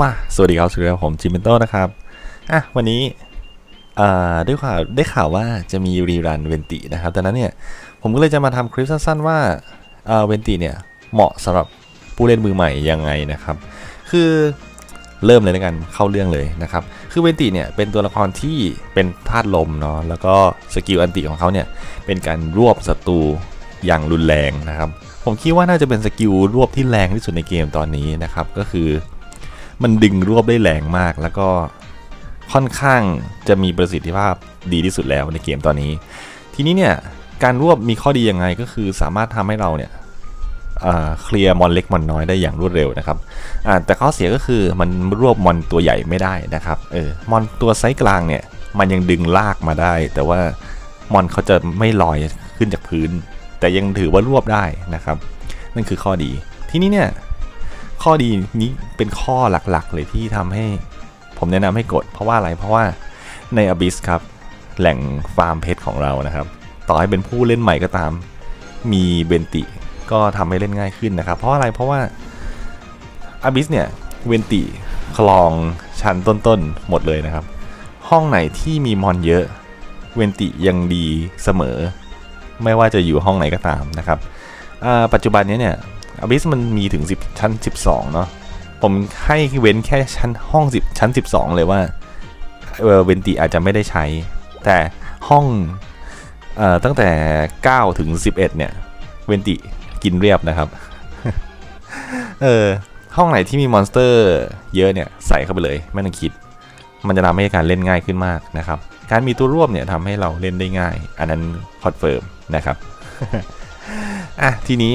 มา สวัสดีครับสวัสดีครับผมจิมเบนโต้นะครับ อะ วันนี้อ่าด้วยข่าวได้ข่าวว่าจะมีรีรันเวนตินะครับดังนั้นเนี่ย ผมก็เลยจะมาทำคลิปสั้นๆว่าอ่าเวนติเนี่ย เหมาะสำหรับผู้เล่นมือใหม่ยังไงนะครับ คือเริ่มเลยแล้วกันเข้าเรื่องเลยนะครับ คือเวนติเนี่ยเป็นตัวละครที่เป็นธาตุลมเนาะแล้วก็สกิลอันติของเขาเนี่ยเป็นการรวบศัตรูอย่างรุนแรงนะครับ ผมคิดว่าน่าจะเป็นสกิลรวบที่แรงที่สุดในเกมตอนนี้นะครับ ก็คือ มันดึงรวบได้แรงมาก แล้วก็ค่อนข้างจะมีประสิทธิภาพดีที่สุดแล้วในเกมตอนนี้ ทีนี้เนี่ยการรวบมีข้อดียังไงก็คือสามารถทำให้เราเนี่ยเคลียร์มอนเล็กมอนน้อยได้อย่างรวดเร็วนะครับแต่ข้อเสียก็คือมันรวบมอนตัวใหญ่ไม่ได้นะครับเออมอนตัวไซส์กลางเนี่ยมันยังดึงลากมาได้ แต่ว่ามอนเขาจะไม่ลอยขึ้นจากพื้น แต่ยังถือว่ารวบได้นะครับ นั่นคือข้อดี ทีนี้เนี่ย ข้อดีนี้เป็นข้อหลักๆ เลยที่ทำให้ผมแนะนำให้กด เพราะว่าอะไรเพราะว่าใน Abyss ครับ แหล่งฟาร์มเพชรของเรานะครับ ต่อให้เป็นผู้เล่นใหม่ก็ตาม มีเบนติก็ทำให้เล่นง่ายขึ้นนะครับ เพราะอะไรเพราะว่า Abyss เนี่ยเวนติคลองชั้นต้นๆหมดเลยนะครับ ห้องไหนที่มีมอนเยอะเวนติยังดีเสมอ ไม่ว่าจะอยู่ห้องไหนก็ตามนะครับปัจจุบันนี้เนี่ย อ b ิสมันมีถึง 10 ชั้น 12 เนาะผมให้เว้นแค่ชั้นห้อง 10 ชั้น 12 เลยว่าเวนติอาจจะไม่ได้ใช้ แต่ห้องออตั้งแต่ 9 ถึง 11 เนี่ยเวนติกินเรียบนะครับ เออห้องไหนที่มีมอนสเตอร์เยอะเนี่ยใส่เข้าไปเลยไม่ต้องคิด มันจะทำให้การเล่นง่ายขึ้นมากนะครับ การมีตัวร่วมเนี่ยทำให้เราเล่นได้ง่าย อันนั้นคอนเฟิร์มนะครับ อะทีนี้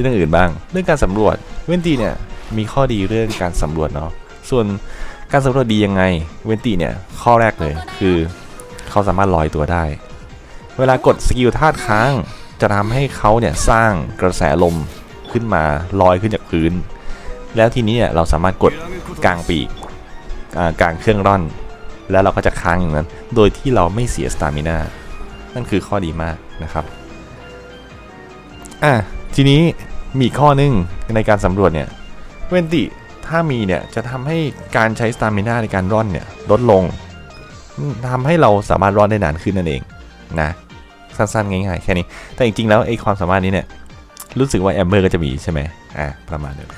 เรื่องอื่นบ้าง เรื่องการสำรวจเวนตีเนี่ยมีข้อดีเรื่องการสำรวจเนาะส่วนการสำรวจดียังไงเวนตีเนี่ยข้อแรกเลยคือเขาสามารถลอยตัวได้ เวลากดสกิลธาตุค้างจะทำให้เขาเนี่ยสร้างกระแสลมขึ้นมาลอยขึ้นจากพื้น แล้วทีนี้เนี่ยเราสามารถกดกลางปีกอ่ากลางเครื่องร่อน แล้วเราก็จะค้างอย่างนั้น โดยที่เราไม่เสียสตามินานั่นคือข้อดีมากนะครับอะ ทีนี้มีข้อนึงในการสำรวจเนี่ยเวนติถ้ามีเนี่ยจะทำให้การใช้สตามินาในการร่อนเนี่ยลดลงทำให้เราสามารถร่อนได้นานขึ้นนั่นเองนะสั้นๆง่ายๆแค่นี้ แต่จริงๆแล้วไอ้ความสามารถนี้เนี่ยรู้สึกว่าแอมเบอร์ก็จะมีใช่ไหมอะประมาณนั้น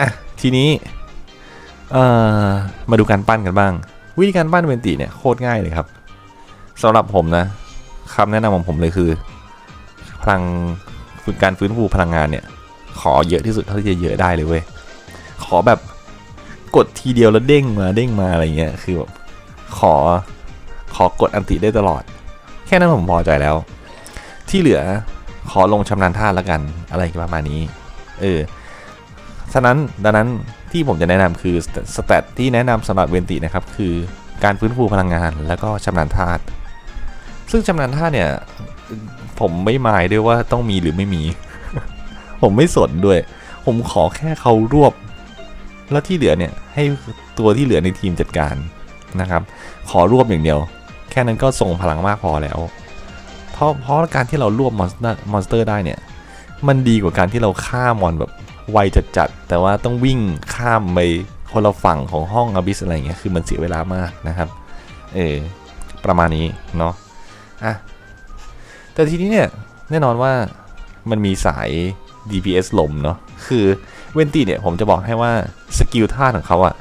อะทีนี้เอ่อมาดูการปั้นกันบ้าง วิธีการปั้นเวนติเนี่ยโคตรง่ายเลยครับสำหรับผมนะคำแนะนำของผมเลยคือ พลัง กการฟื้นฟูพลังงานเนี่ย ขอเยอะที่สุดเท่าที่จะเยอะได้เลยเว้ย ขอแบบกดทีเดียวแล้วเด้งมาเด้งมาอะไรเงี้ย คือแบบขอขอกดอันติได้ตลอด แค่นั้นผมพอใจแล้ว ที่เหลือขอลงชำนาญท่าแล้วกันอะไรประมาณนี้ เออ ฉะนั้นดังนั้นที่ผมจะแนะนำคือสเตตที่แนะนำสำหรับเวนตินะครับ คือการฟื้นฟูพลังงานแล้วก็ชำนาญธาตุซึ่งชำนาญธาตุเนี่ย ผมไม่หมายด้วยว่าต้องมีหรือไม่มี ผมไม่สนด้วย ผมขอแค่เขารวบ แล้วที่เหลือเนี่ยให้ตัวที่เหลือในทีมจัดการนะครับ ขอรวบอย่างเดียว แค่นั้นก็ส่งพลังมากพอแล้ว เพราะเพราะการที่เรารวบมอนสเตอร์มอนสเตอร์ได้เนี่ย มันดีกว่าการที่เราฆ่ามอนแบบไวจัดๆแต่ว่าต้องวิ่งข้ามไปคนละฝั่งของห้องอบิสอะไรเงี้ยคือมันเสียเวลามากนะครับ เออประมาณนี้เนาะอะ แต่ทีนี้เนี่ยแน่นอนว่ามันมีสาย DPS ลมเนาะคือเวนตี้เนี่ยผมจะบอกให้ว่าสกิลท่าของเขาอะ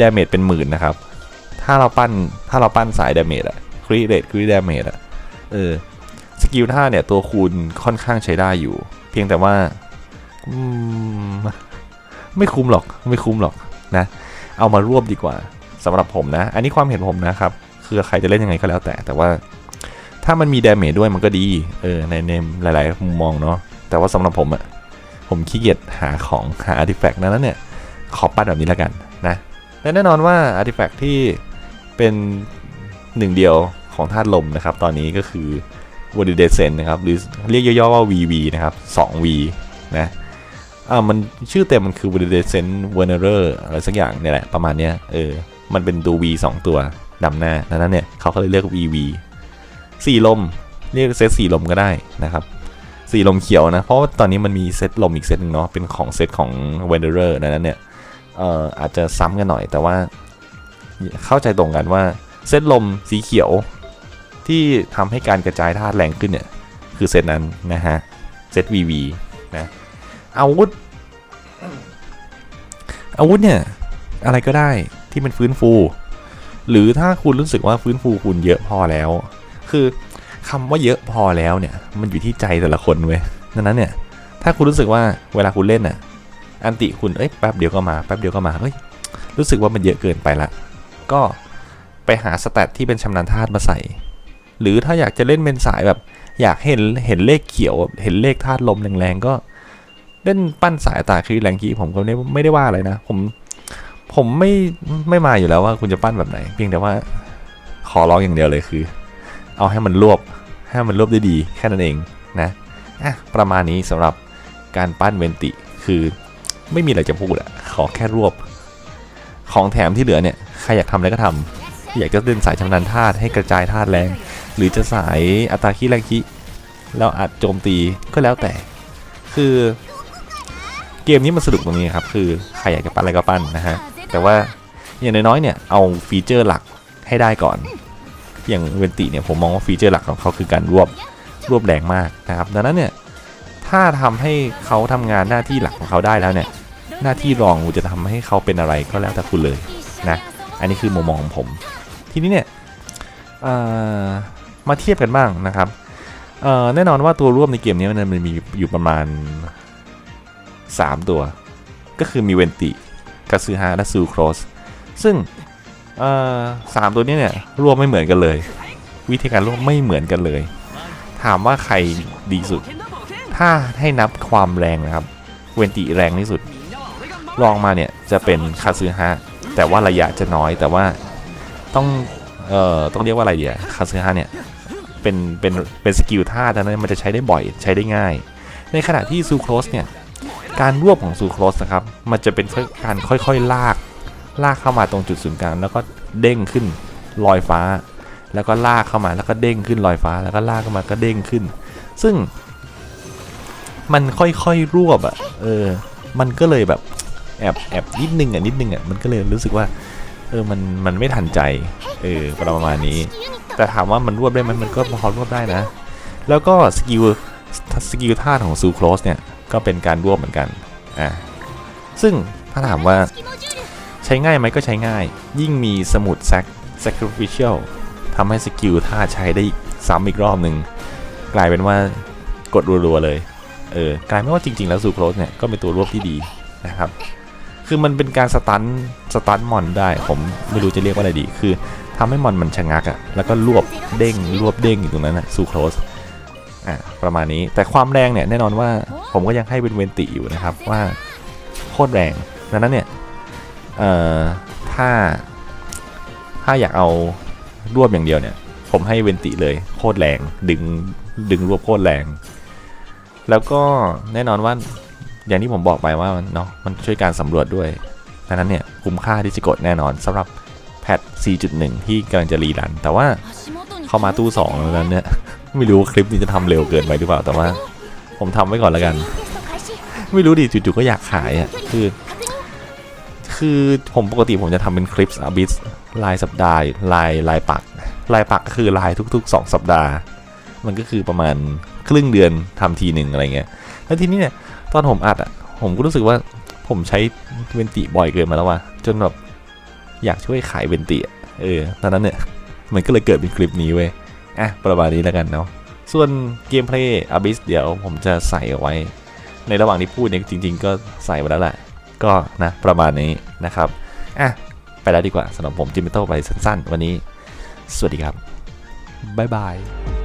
ดาเมจเป็นหมื่นนะครับ ถ้าเราปั้นถ้าเราปั้นสายดาเมจอะครีเรทครีดาเมจอะเออสกิลท่าเนี่ยตัวคูณค่อนข้างใช้ได้อยู่ เพียงแต่ว่าไม่คุ้มหรอกไม่คุ้มหรอกนะ เอามารวบดีกว่าสำหรับผมนะ อันนี้ความเห็นผมนะครับ คือใครจะเล่นยังไงก็แล้วแต่แต่ว่า ถ้ามันมีดาเมจด้วยมันก็ดี เออ ในในหลาย ๆ มุมมองเนาะ แต่ว่าสำหรับผมอะผมขี้เกียจหาของหาอาร์ติแฟกต์นั้นเนี่ย ขอปั้นแบบนี้แล้วกันนะ และแน่นอนว่าอาร์ติแฟกต์ที่เป็นหนึ่งเดียวของธาตุลมนะครับ ตอนนี้ก็คือ w o r d d e s c e n นะครับ หรือเรียกย่อ ๆ ว่า VV นะครับ 2V นะอ่ามันชื่อเต็มมันคือ w o r d d e s c e n w e r n e r อะไรสักอย่างเนี่ยแหละ ประมาณเนี้ยเออ มันเป็นตัว V 2 ตัวนำหน้าดังนั้นเนี่ยเขาก็เลยเรียก VV สี่ลม เรียกเซตสี่ลมก็ได้นะครับสี่ลมเขียวนะ เพราะว่าตอนนี้มันมีเซตลมอีกเซตหนึ่งเนาะเป็นของเซตของ w e n d e r e r ดังนั้นเนี่ยเอ่ออาจจะซ้ำกันหน่อยแต่ว่าเข้าใจตรงกันว่าเส้นลมสีเขียวที่ทำให้การกระจายธาตุแรงขึ้นเนี่ย คือเซตนั้นนะฮะเซต VV นะอาวุธ อาวุธเนี่ย อะไรก็ได้ที่เป็นฟื้นฟู หรือถ้าคุณรู้สึกว่าฟื้นฟูคุณเยอะพอแล้ว คือคำว่าเยอะพอแล้วเนี่ย มันอยู่ที่ใจแต่ละคนเว้ยดังนั้นเนี่ย ถ้าคุณรู้สึกว่าเวลาคุณเล่นน่ะ อันติคุณ เอ้ย แป๊บเดียวก็มา แป๊บเดียวก็มาเฮ้ย รู้สึกว่ามันเยอะเกินไปละ ก็ไปหาสแตทที่เป็นชำนาญธาตุมาใส่ หรือถ้าอยากจะเล่นเป็นสายแบบ อยากเห็น เห็นเลขเขียว เห็นเลขธาตุลมแรงๆ ก็เล่นปั้นสายตาคือแรงกีผมก็ไม่ได้ว่าอะไรนะ ผม ผมไม่ ไม่มาอยู่แล้วว่าคุณจะปั้นแบบไหน เพียงแต่ว่า ขอร้องอย่างเดียวเลยคือ เอาให้มันรวบให้มันรวบได้ดีแค่นั้นเองนะอะประมาณนี้สำหรับการปั้นเวนติคือไม่มีอะไรจะพูดอะขอแค่รวบ ของแถมที่เหลือเนี่ยใครอยากทำอะไรก็ทำอยากจะเล่นสายชำนาญธาตุให้กระจายธาตุแรง หรือจะสายอัตราคิแรงคิแล้วอาจโจมตีก็แล้วแต่ คือเกมนี้มันสนุกตรงนี้ครับ คือใครอยากจะปั้นอะไรก็ปั้นนะฮะ แต่ว่าอย่างน้อยๆเนี่ยเอาฟีเจอร์หลักให้ได้ก่อน อย่างเวนติเนี่ยผมมองว่าฟีเจอร์หลักของเขาคือการรวบรวบแรงมากนะครับ ดังนั้นเนี่ยถ้าทำให้เขาทำงานหน้าที่หลักของเขาได้แล้วเนี่ยหน้าที่รองคุณจะทำให้เขาเป็นอะไรก็แล้วแต่คุณเลยนะอันนี้คือมุมมองของผม ทีนี้เนี่ยมาเทียบกันบ้างนะครับแน่นอนว่าตัวร่วมในเกมนี้มันมีอยู่ประมาณ 3 ตัว ก็คือมีเวนติกาซึฮะและซูโครสซึ่ง เอ่อสามตัวนี้เนี่ยรวมไม่เหมือนกันเลย วิธีการรวมไม่เหมือนกันเลย ถามว่าใครดีสุด ถ้าให้นับความแรงนะครับ เวนติแรงที่สุด ลองมาเนี่ยจะเป็นคาซึฮะแต่ว่าระยะจะน้อยแต่ว่าต้องเอ่อต้องเรียกว่าอะไรเดียคาซึฮะเนี่ยเป็นเป็นเป็นสกิลท่าดังนั้นมันจะใช้ได้บ่อยใช้ได้ง่าย ในขณะที่ซูโครสเนี่ยการรวบของซูโครสนะครับ มันจะเป็นการค่อยๆลาก ลากเข้ามาตรงจุดศูนย์กลางแล้วก็เด้งขึ้นลอยฟ้า แล้วก็ลากเข้ามาแล้วก็เด้งขึ้นลอยฟ้า แล้วก็ลากเข้ามาก็เด้งขึ้น ซึ่ง มันค่อยๆรวบอะเออ มันก็เลยแบบแอบแอบนิดนึงอะนิดนึงอะมันก็เลยรู้สึกว่า เออมันมันไม่ทันใจเออประมาณนี้ แต่ถามว่ามันรวบได้ไหมมันก็พอรวบได้นะ แล้วก็สกิลสกิลท่าของซูโครสเนี่ยก็เป็นการรวบเหมือนกันอ่าซึ่งถ้าถามว่า ช้ง่ายไหมก็ใช้ง่าย ยิ่งมีสมุด sac sacrificial ทำให้สกิลท่าใช้ได้ซ้ำอีกรอบหนึ่ง กลายเป็นว่ากดรัวๆเลย เออกลายเป็นว่าจริง ๆ แล้วซูโครสเนี่ย ก็เป็นตัวรวบที่ดีนะครับ คือมันเป็นการสตันสตันมอนได้ ผมไม่รู้จะเรียกว่าอะไรดี คือทำให้มอนมันชะงักอะแล้วก็รวบเด้งรวบเด้งอยู่ตรงนั้นอะซูโครสอะประมาณนี้แต่ความแรงเนี่ยแน่นอนว่าผมก็ยังให้เป็นเวนติอยู่นะครับว่าโคตรแรงดังนั้นเนี่ย เอ่อถ้าถ้าอยากเอารวบอย่างเดียวเนี่ย ผมให้เวนติเลยโคตรแรงดึงดึงรวบโคตรแรง แล้วก็แน่นอนว่าอย่างที่ผมบอกไปว่าเนาะมันช่วยการสำรวจด้วยดังนั้นเนี่ยคุ้มค่าที่จะกดแน่นอนสำหรับแพท 4.1 ที่กำลังจะรีรัน แต่ว่าเข้ามาตู้ 2 แล้วนั้นเนี่ย ไม่รู้คลิปนี้จะทำเร็วเกินไปหรือเปล่า แต่ว่าผมทำไว้ก่อนแล้วกัน ไม่รู้ดิจู่ๆก็อยากขายอะคือ คือผมปกติผมจะทำเป็นคลิปอาบิสรายสัปดาห์รายรายปักรายปักก็คือรายทุก ๆ 2 สัปดาห์ มันก็คือประมาณครึ่งเดือนทำทีหนึ่งอะไรเงี้ยแล้วทีนี้เนี่ยตอนผมอัดอะผมก็รู้สึกว่าผมใช้เวนติบ่อยเกินมาแล้วว่ะจนแบบอยากช่วยขายเวนติเออตอนนั้นเนี่ยมันก็เลยเกิดเป็นคลิปนี้เว้ยอะประมาณนี้แล้วกันเนาะส่วนเกมเพลย์อาบิสเดี๋ยวผมจะใส่เอาไว้ ในระหว่างที่พูดเนี่ยจริง ๆ ก็ใส่ไว้แล้วแหละ ก็นะประมาณนี้นะครับอะไปแล้วดีกว่าสำหรับผมจิมมิโต้ไปสั้นๆ วันนี้ สวัสดีครับบ๊ายบาย